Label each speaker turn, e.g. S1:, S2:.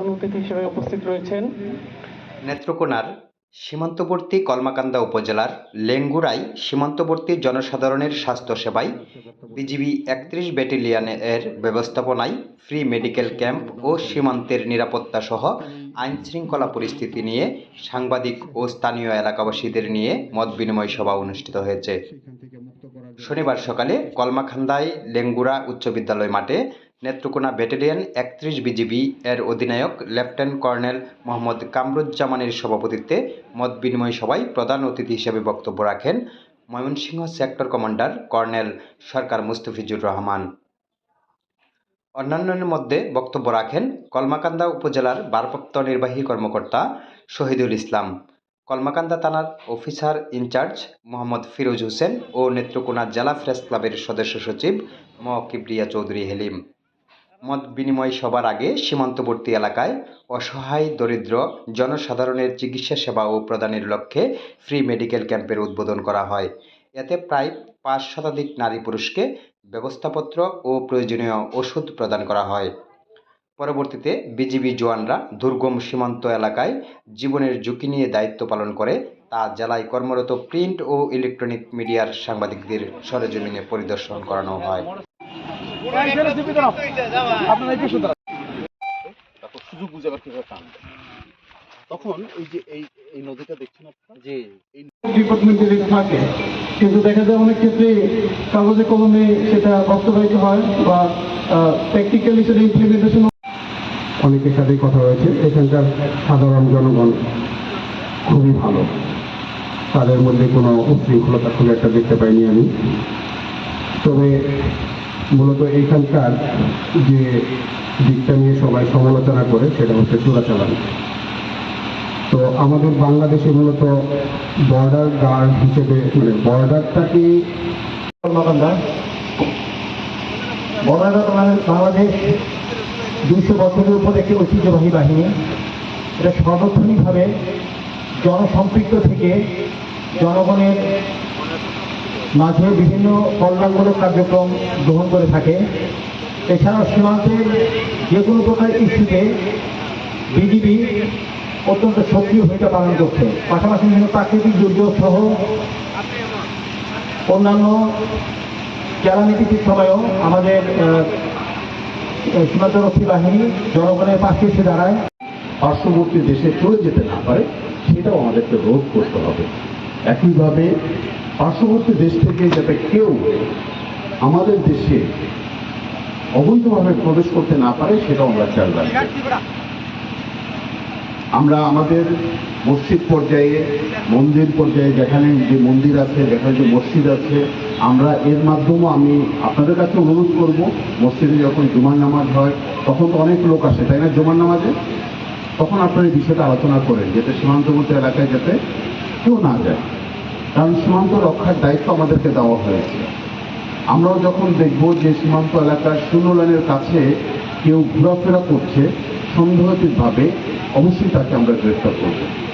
S1: প্রধান অতিথি হিসেবে উপস্থিত রয়েছেন।
S2: নেত্রকোনার সীমান্তবর্তী কলমাকান্দা উপজেলার লেঙ্গুরাই সীমান্তবর্তী জনসাধারণের স্বাস্থ্যসেবায় বিজিবি একত্রিশ ব্যাটালিয়নের ব্যবস্থাপনায় ফ্রি মেডিকেল ক্যাম্প ও সীমান্তের নিরাপত্তা সহ আইন শৃঙ্খলা পরিস্থিতি নিয়ে সাংবাদিক ও স্থানীয় এলাকাবাসীদের নিয়ে মত বিনিময় সভা অনুষ্ঠিত হয়েছে। শনিবার সকালে কলমাখান্দায় লেঙ্গুরা উচ্চ বিদ্যালয় মাঠে নেত্রকোনা ব্যাটালিয়ন একত্রিশ বিজিবি এর অধিনায়ক লেফটেন্যান্ট কর্নেল মোহাম্মদ কামরুজ্জামানের সভাপতিত্বে মত বিনিময় সভায় প্রধান অতিথি হিসেবে বক্তব্য রাখেন Mymensingh sector commander colonel Sarkar Mustafizur Rahman. অন্যান্যের মধ্যে বক্তব্য রাখেন কলমাকান্দা উপজেলার ভারপ্রাপ্ত নির্বাহী কর্মকর্তা শহীদুল ইসলাম। কলমাকান্দা থানার officer in charge Mohammad Firoz Hossain ও নেত্রকোনা জেলা প্রেস ক্লাবের সদস্য সচিব ম চৌধুরী হেলিম। মত বিনিময় সবার আগে সীমান্তবর্তী এলাকায় অসহায়, দরিদ্র, জনসাধারণের চিকিৎসা সেবা ও প্রদানের লক্ষ্যে ফ্রি মেডিকেল ক্যাম্পের উদ্বোধন করা হয়। এতে প্রায় পাঁচ শতাধিক নারী পুরুষকে ব্যবস্থাপত্র ও প্রয়োজনীয় ওষুধ প্রদান করা হয়। পরবর্তীতে বিজিবি জওয়ানরা দুর্গম সীমান্ত এলাকায় জীবনের ঝুঁকি নিয়ে দায়িত্ব পালন করে তা জেলায় কর্মরত প্রিন্ট ও ইলেকট্রনিক মিডিয়ার সাংবাদিকদের সরেজমিনে পরিদর্শন করানো হয়।
S3: তারপর সুযোগ বুঝে কীভাবে টান তখন এই যে এই এই নদীটা দেখছেন আপনারা?
S4: থাকে কিন্তু দেখা যায় অনেক ক্ষেত্রে কাগজে কলমে সেটা বাস্তবায়িত হয় বা প্র্যাকটিক্যালি সেটা ইমপ্লিমেন্টেশন অনেকের সাথে কথা হয়েছে এখানকার সাধারণ জনগণ খুবই ভালো। তাদের মধ্যে কোনো উশৃঙ্খলতা খুব একটা দেখতে পাইনি আমি। তবে মূলত এইখানকার যে দিকটা নিয়ে সবাই সমালোচনা করে, সেটা হচ্ছে চোরাচালান। তো আমাদের বাংলাদেশে মূলত বর্ডার গার্ড হিসেবে মানে বর্ডারটাকে বর্ডার বাংলাদেশ দুইশো বছরের উপর একটি ঐতিহ্যবাহী বাহিনী। এটা সর্বক্ষণিকভাবে জনসম্পৃক্ত থেকে জনগণের মাঝে বিভিন্ন কল্যাণমূলক কার্যক্রম গ্রহণ করে থাকে। এছাড়াও সীমান্তের যে কোনো প্রকার ইস্যুতে বিজিবি অত্যন্ত সক্রিয় ভূমিকা পালন করছে। পাশাপাশি বিভিন্ন প্রাকৃতিক দুর্যোগ সহ অন্যান্য জ্বালানিতির সময়ও আমাদের সীমান্তরক্ষী বাহিনী জনগণের পাশে এসে দাঁড়ায়।
S3: পার্শ্ববর্তী দেশে চলে যেতে না পারে, সেটাও আমাদেরকে রোধ করতে হবে। একইভাবে পার্শ্ববর্তী দেশ থেকে যাতে কেউ আমাদের দেশে অবৈধভাবে প্রবেশ করতে না পারে, সেটাও আমরা খেয়াল রাখব আমরা আমাদের মসজিদ পর্যায়ে, মন্দির পর্যায়ে যেখানে যে মন্দির আছে, যেখানে যে মসজিদ আছে, আমরা এর মাধ্যমেও আমি আপনাদের কাছে অনুরোধ করব, মসজিদে যখন জুমার নামাজ হয়, তখন তো অনেক লোক আসে, তাই না জুমার নামাজে? তখন আপনারা এই বিষয়টা আলোচনা করেন, যাতে সীমান্তবর্তী এলাকায় যাতে কেউ না যায়। কারণ সীমান্ত রক্ষার দায়িত্ব আমাদেরকে দেওয়া হয়েছে। আমরাও যখন দেখব যে সীমান্ত এলাকার শূন্য লাইনের কাছে কেউ ঘোরাফেরা করছে সন্দেহজনকভাবে অবশ্যই তাকে আমরা গ্রেফতার করব।